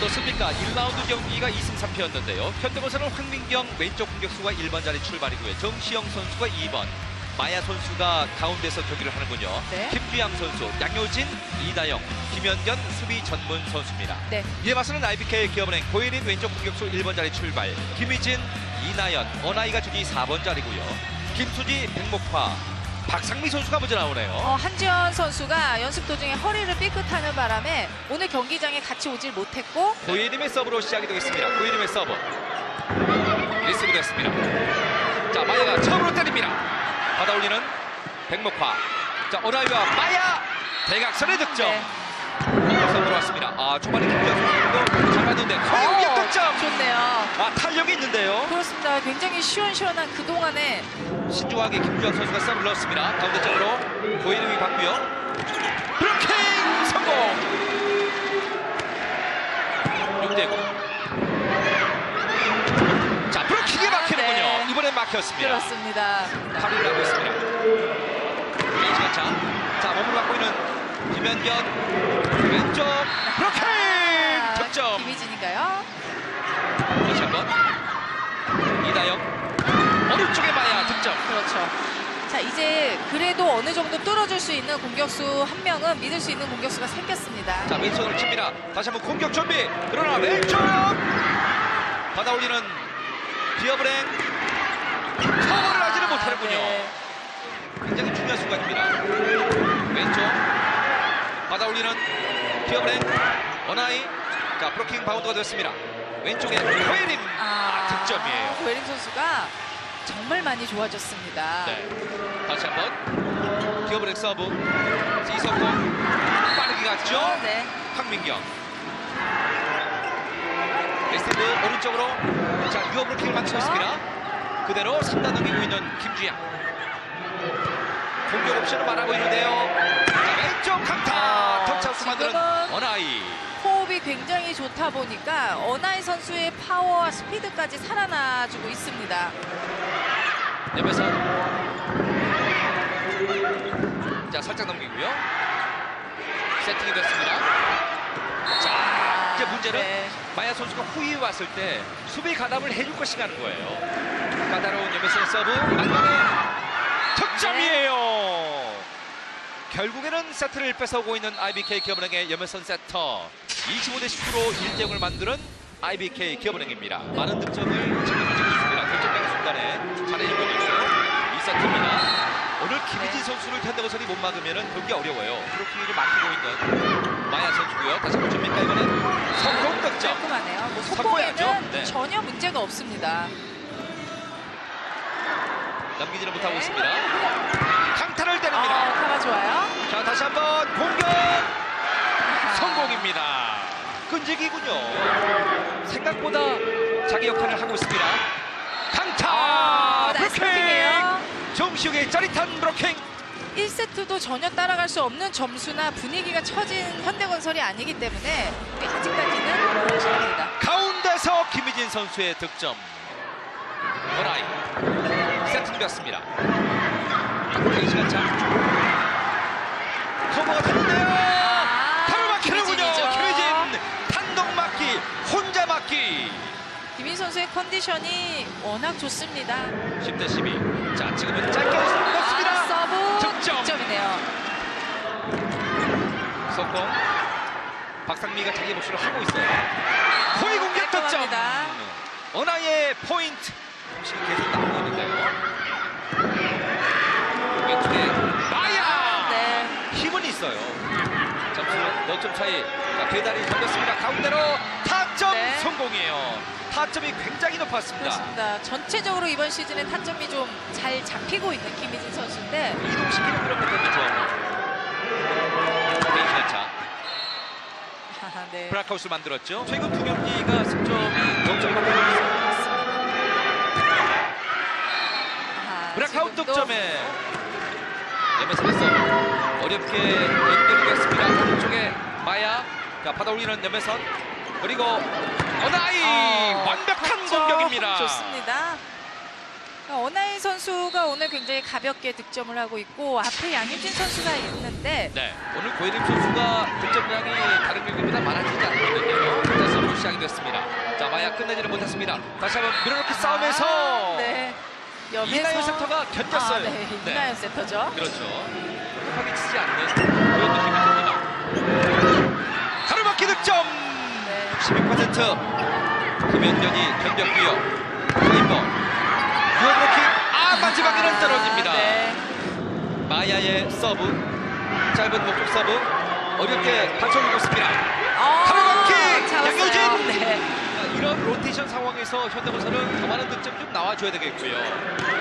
어떻습니까? 1라운드 경기가 2승 3패였는데요. 현대건설은 황민경 왼쪽 공격수가 1번 자리 출발이고요. 정시영 선수가 2번, 마야 선수가 가운데서 경기를 하는군요. 네. 김주양 선수, 양효진, 이다영, 김현견 수비 전문 선수입니다. 네. 이에 맞서는 IBK 기업은행 고혜린 왼쪽 공격수 1번 자리 출발, 김희진, 이나연, 어나이가 주기 4번 자리고요. 김수지, 백목화, 박상미 선수가 먼저 나오네요. 어, 한지원 선수가 연습 도중에 허리를 삐끗하는 바람에 오늘 경기장에 같이 오질 못했고 고예림의 서브로 시작이 되겠습니다. 고예림의 서브. 리스브 됐습니다. 자, 마야가 처음으로 때립니다. 받아 올리는 백목화. 자, 오나이와 마야 대각선의 득점. 네. 서브로 왔습니다. 아, 초반에 김주현 선수도 잘 봤는데 거의 어, 득점. 좋네요. 아, 탄력이 있는데요. 그렇습니다. 굉장히 시원시원한 그 동안에 신중하게 김주현 선수가 서브를 넣었습니다. 가운데 쪽으로 고예림이 받고요. 브로킹 성공. 6대 9. 자, 브로킹이 아, 막히는군요. 네. 이번엔 막혔습니다. 그렇습니다. 파리를 하고 있습니다. 이시간 차. 자, 몸을 갖고 있는 김현견. 왼쪽. 브로킹! 아, 득점. 김희진인가요? 다시 한 번. 이다영. 오른쪽에 마야 득점. 그렇죠. 자 이제 그래도 어느 정도 뚫어줄 수 있는 공격수 한 명은 믿을 수 있는 공격수가 생겼습니다. 자 왼손으로 칩니다. 다시 한번 공격 준비. 그러나 왼쪽 받아 올리는 기업은행 커버를 하지는 못하는군요. 네. 굉장히 중요한 순간입니다. 왼쪽 받아 올리는 기업은행 어나이 자 브로킹 바운드가 됐습니다. 왼쪽에 코에림 아, 득점이에요. 고예림 선수가 정말 많이 좋아졌습니다. 네. 다시 한번 기업은행 서브 이석공 빠르게 갔죠. 네. 황민경 레스티브 오른쪽으로 자 유업으로 킥을 맞추었습니다 그대로 3단 넘기고 있는 김주양 공격 옵션을 말하고 있는데요 아, 지금은 어나이 호흡이 굉장히 좋다 보니까 어나이 선수의 파워와 스피드까지 살아나주고 있습니다. 옆에서 자 살짝 넘기고요 세팅이 됐습니다 자 이제 문제는 네. 마야 선수가 후위에 왔을 때 수비 가담을 해줄 것인가 하는 거예요. 까다로운 염에서의 서브 안방에 득점이에요. 결국에는 세트를 뺏어오고 있는 IBK 기업은행의 염혜선 세터 25대 10으로 1대 0을 만드는 IBK 기업은행입니다. 많은 득점을 지금 가지고 있습니다. 결정적인 순간에 잘해주고 있어요. 2세트입니다. 오늘 김희진 선수를 현대건설이 못 막으면 경기 어려워요. 브로킹을 막히고 있는 마야 선수고요. 다시 한번 줍니까 이번엔 성공 득점. 깔끔하네요. 뭐. 속공에는 네. 전혀 문제가 없습니다. 넘기지는 못하고 네. 있습니다. 강타를 아, 때립니다. 파라 좋아요. 자 다시 한번 공격 아. 성공입니다. 끈질기군요. 생각보다 자기 역할을 하고 있습니다. 강타 아, 나이스 브로킹. 정시욱의 짜릿한 브로킹 1세트도 전혀 따라갈 수 없는 점수나 분위기가 처진 현대건설이 아니기 때문에 아직까지는 그렇습니다. 가운데서 김희진 선수의 득점. 원아이 세팅되었습니다. 시간 차 커버가 됐는데요. 바로 막히는군요. 아, 김희진이죠. 김희진 단독 막기 혼자 막기. 김인 선수의 컨디션이 워낙 좋습니다. 10대 12. 자 지금은 짧게 넣습니다. 아, 서브 득점. 득점이네요. 석공. 박상미가 자기 몫을 하고 있어요. 호의 공격 득점. 깔끔합니다. 어나의 포인트. 계속 나오고 있는데요. 왼쪽에 마야. 네. 힘은 있어요. 점수는 몇점 차이. 자, 계단이 걸렸습니다. 가운데로 타점 네. 성공이에요. 타점이 굉장히 높았습니다. 그렇습니다. 전체적으로 이번 시즌에 타점이 좀 잘 잡히고 있는 김희진 선수인데 이동시키는 그런 패턴도 좋아합니다. 아, 네. 브라카우스 만들었죠. 최근 두 경기가 승점이 0점밖에 없습니다. 아, 브라카우트 지금도 득점에 염에서 됐어 어렵게 연결이 됐습니다. 오른쪽에 마야 자 받아 올리는 염에선 그리고 어나이 어, 완벽한 공격입니다. 좋습니다. 어나인 선수가 오늘 굉장히 가볍게 득점을 하고 있고 앞에 양효진 선수가 있는데 네, 오늘 고예림 선수가 득점량이 다른 경기보다 많아지지. 일단 서로 시작이 됐습니다. 자, 마야 끝내지는 못했습니다. 다시 한번 밀어넣기 싸움에서 아, 이나연 세터가 견뎠어요. 아, 네. 네. 이나연 세터죠. 그렇죠. 급하게 치지 않는 그런 느낌이 듭니다. 가로막기 득점! 네. 12% 김현전이 견뎠고요. 페이버 유어브로킹 아 마지막에는 떨어집니다. 네. 마야의 서브 짧은 목적 서브 어렵게 받쳐주고 있습니다. 어, 가로막기! 양효진! 네. 이런 로테이션 상황에서 현대건설은 더 많은 득점 좀 나와줘야 되겠고요.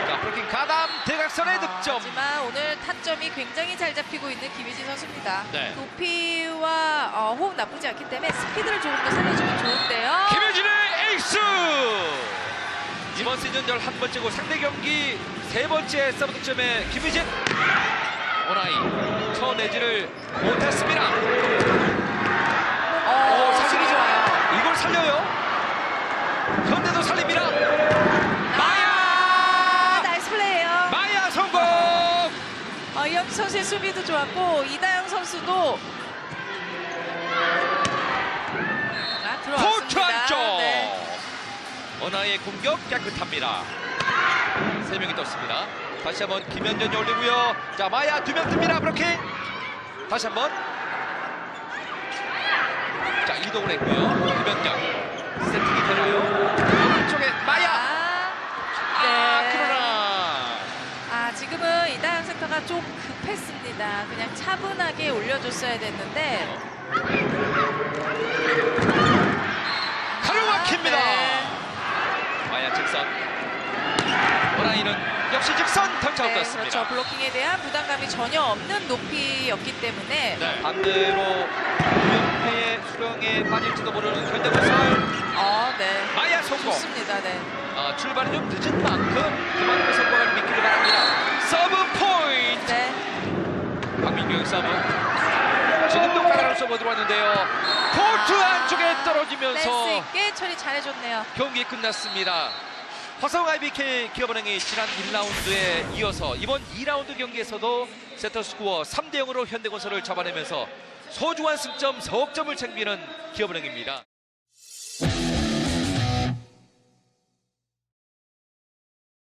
자 브로킹 가담 대각선의 득점. 하지만 오늘 타점이 굉장히 잘 잡히고 있는 김희진 선수입니다. 네. 높이와 어, 호흡 나쁘지 않기 때문에 스피드를 조금 더 살려주면 좋은데요. 김효진의 에이스! 이번 시즌 11번째고 상대 경기 세 번째 서브 득점에 김효진 오나이 쳐내지를 못했습니다. 어, 오, 수비 살리기 좋아요. 이걸 살려요. 현대도 살립니다. 아, 마야! 나이스 플레이예요. 마야 성공! 어, 이영기 선수의 수비도 좋았고 이다영 선수도 아, 들어왔습니다. 안쪽! 네. 어나의 공격 깨끗합니다. 세 명이 떴습니다. 다시 한번 김현전이 올리고요. 자 마야 두 명 뜹니다. 브로킹. 다시 한번. 자 이동을 했고요. 김현전 세팅이 되나요? 오른쪽에 마야. 아, 아 네. 그러나 아 지금은 이다영 센터가 좀 급했습니다. 그냥 차분하게 올려줬어야 됐는데 가로 막힙니다. 아, 네. 마야 직선. 오나이는 역시 직선 던져 네. 그렇죠. 블로킹에 대한 부담감이 전혀 없는 높이였기 때문에 네, 반대로 유연패의 수령에 빠질지도 모르는 현대건설 어, 네. 마야 성공. 좋습니다. 네. 아, 출발이 좀 늦은 만큼 그만큼 성공을 믿기를 바랍니다. 서브. 지금도 까다로운 서브 들어왔는데요. 코트 안쪽에 떨어지면서 있게 처리 잘해줬네요. 경기 끝났습니다. 화성 IBK 기업은행이 지난 1라운드에 이어서 이번 2라운드 경기에서도 세터 스코어 3대 0으로 현대건설을 잡아내면서 소중한 승점 4억점을 챙기는 기업은행입니다.